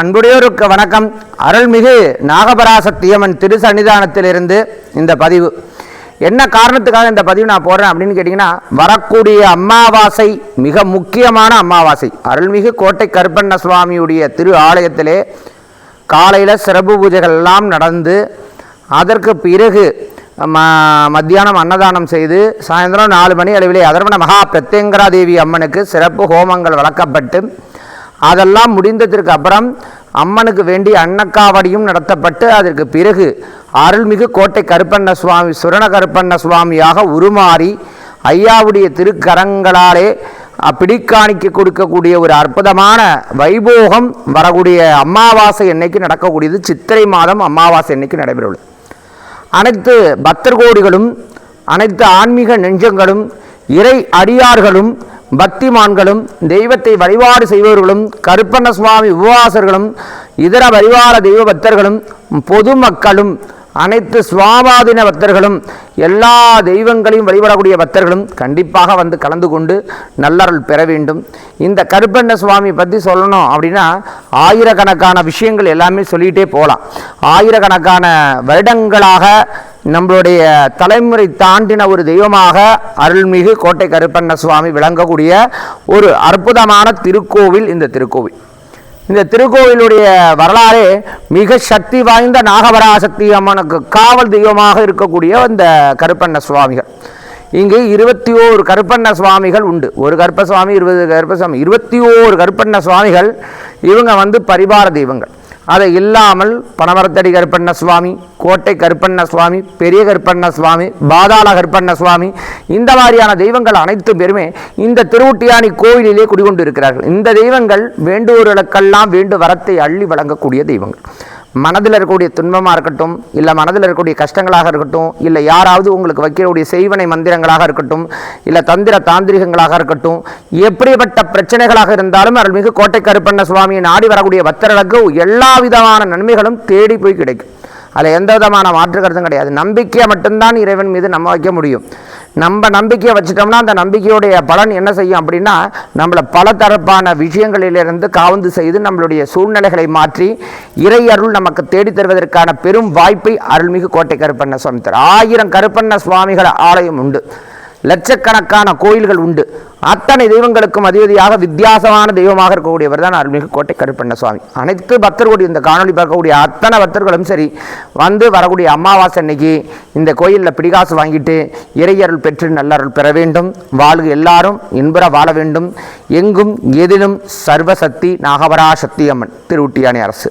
அன்புடையோருக்கு வணக்கம். அருள்மிகு நாகபராசக்தியம்மன் திரு சன்னிதானத்திலிருந்து இந்த பதிவு. என்ன காரணத்துக்காக இந்த பதிவு நான் போடுறேன் அப்படின்னு கேட்டிங்கன்னா வரக்கூடிய அமாவாசை மிக முக்கியமான அமாவாசை அருள்மிகு கோட்டை கருப்பண்ண சுவாமியுடைய திரு ஆலயத்திலே காலையில் சிறப்பு பூஜைகள் எல்லாம் நடந்து அதற்கு பிறகு ம மத்தியானம் அன்னதானம் செய்து சாயந்தரம் நாலு மணி அளவிலே அதர்வன மகா பிரத்யங்கரா தேவி அம்மனுக்கு சிறப்பு ஹோமங்கள் வளர்க்கப்பட்டு அதெல்லாம் முடிந்ததற்கு அப்புறம் அம்மனுக்கு வேண்டிய அன்னக்காவடியும் நடத்தப்பட்டு அதற்கு பிறகு அருள்மிகு கோட்டை கருப்பண்ண சுவாமி சுரண கருப்பண்ண சுவாமியாக உருமாறி ஐயாவுடைய திருக்கரங்களாலே அஹ், பிடிக்காணிக்க கொடுக்கக்கூடிய ஒரு அற்புதமான வைபோகம் வரக்கூடிய அமாவாசை என்னைக்கு நடக்கக்கூடியது. சித்திரை மாதம் அமாவாசை என்னைக்கு நடைபெறவுள்ளது. அனைத்து பக்தர்கோடிகளும் அனைத்து ஆன்மீக நெஞ்சங்களும் இறை அடியார்களும் பக்திமான்களும் தெய்வத்தை வழிபாடு செய்பவர்களும் கருப்பண்ண சுவாமி உபவாசர்களும் இதர பரிவார தெய்வ பக்தர்களும் பொதுமக்களும் அனைத்து சுவாபாதின பக்தர்களும் எல்லா தெய்வங்களையும் வழிபடக்கூடிய பக்தர்களும் கண்டிப்பாக வந்து கலந்து கொண்டு நல்லருள் பெற வேண்டும். இந்த கருப்பண்ண சுவாமி பற்றி சொல்லணும் அப்படின்னா ஆயிரக்கணக்கான விஷயங்கள் எல்லாமே சொல்லிகிட்டே போகலாம். ஆயிரக்கணக்கான வருடங்களாக நம்மளுடைய தலைமுறை தாண்டின ஒரு தெய்வமாக அருள்மிகு கோட்டை கருப்பண்ண சுவாமி விளங்கக்கூடிய ஒரு அற்புதமான திருக்கோவில் இந்த திருக்கோவில். இந்த திருக்கோவிலுடைய வரலாறே மிக சக்தி வாய்ந்த நாகபராசக்தி அம்மனுக்கு காவல் தெய்வமாக இருக்கக்கூடிய அந்த கருப்பண்ண சுவாமிகள். இங்கு இருபத்தி ஓரு கருப்பண்ண சுவாமிகள் உண்டு. ஒரு கருப்ப சுவாமி இருபது கருப்ப சுவாமி இருபத்தி ஓரு கருப்பண்ண சுவாமிகள் இவங்க வந்து பரிவார தெய்வங்கள். அதை இல்லாமல் பனமரத்தடி கருப்பண்ண சுவாமி கோட்டை கருப்பண்ண சுவாமி பெரிய கருப்பண்ண சுவாமி பாதாள கருப்பண்ண சுவாமி இந்த மாதிரியான தெய்வங்கள் அனைத்து பேருமே இந்த திருவுட்டியானி கோயிலிலே குடிகொண்டு இருக்கிறார்கள் இந்த தெய்வங்கள் வேண்டுவோர்களுக்கெல்லாம் வேண்டு வரத்தை அள்ளி வழங்கக்கூடிய தெய்வங்கள். மனதில் இருக்கக்கூடிய துன்பமாக இருக்கட்டும் இல்லை மனதில் இருக்கக்கூடிய கஷ்டங்களாக இருக்கட்டும் இல்லை யாராவது உங்களுக்கு வைக்கக்கூடிய செய்வனை மந்திரங்களாக இருக்கட்டும் இல்லை தந்திர தாந்திரிகங்களாக இருக்கட்டும் எப்படிப்பட்ட பிரச்சனைகளாக இருந்தாலும் அருள்மிகு கோட்டை கருப்பண்ண சுவாமியை நாடி வரக்கூடிய பக்தர்களுக்கு எல்லா விதமான நன்மைகளும் தேடி போய் கிடைக்கும். அதில் எந்த விதமான மாற்று கருத்தும் கிடையாது. நம்பிக்கையை மட்டும்தான் இறைவன் மீது நம்ம வைக்க முடியும். நம்ம நம்பிக்கையை வச்சுட்டோம்னா அந்த நம்பிக்கையுடைய பலன் என்ன செய்யும் அப்படின்னா நம்மளை பல தரப்பான விஷயங்களிலிருந்து காவந்து செய்து நம்மளுடைய சூழ்நிலைகளை மாற்றி இறை அருள் நமக்கு தேடித் தருவதற்கான பெரும் வாய்ப்பை அருள்மிகு கோட்டை கருப்பண்ண சுவாமி தரும். ஆயிரம் கருப்பண்ண சுவாமிகள் ஆலயம் உண்டு. லட்சக்கணக்கான கோயில்கள் உண்டு. அத்தனை தெய்வங்களுக்கும் அதிபதியாக வித்தியாசமான தெய்வமாக இருக்கக்கூடியவர் தான் அருள்மிகு கோட்டை கருப்பண்ண சுவாமி அனைத்து பக்தர்களுடைய இந்த காணொளி பார்க்கக்கூடிய அத்தனை பக்தர்களும் சரி வந்து வரக்கூடிய அமாவாசை அன்னைக்கு இந்த கோயிலில் பிடிகாசு வாங்கிட்டு இறையருள் பெற்று நல்லருள் பெற வேண்டும். வாழ்க எல்லாரும் இன்புற வாழ வேண்டும். எங்கும் எதிலும் சர்வசக்தி நாகவரா சக்தி அம்மன் திருவுட்டியானி அரசு.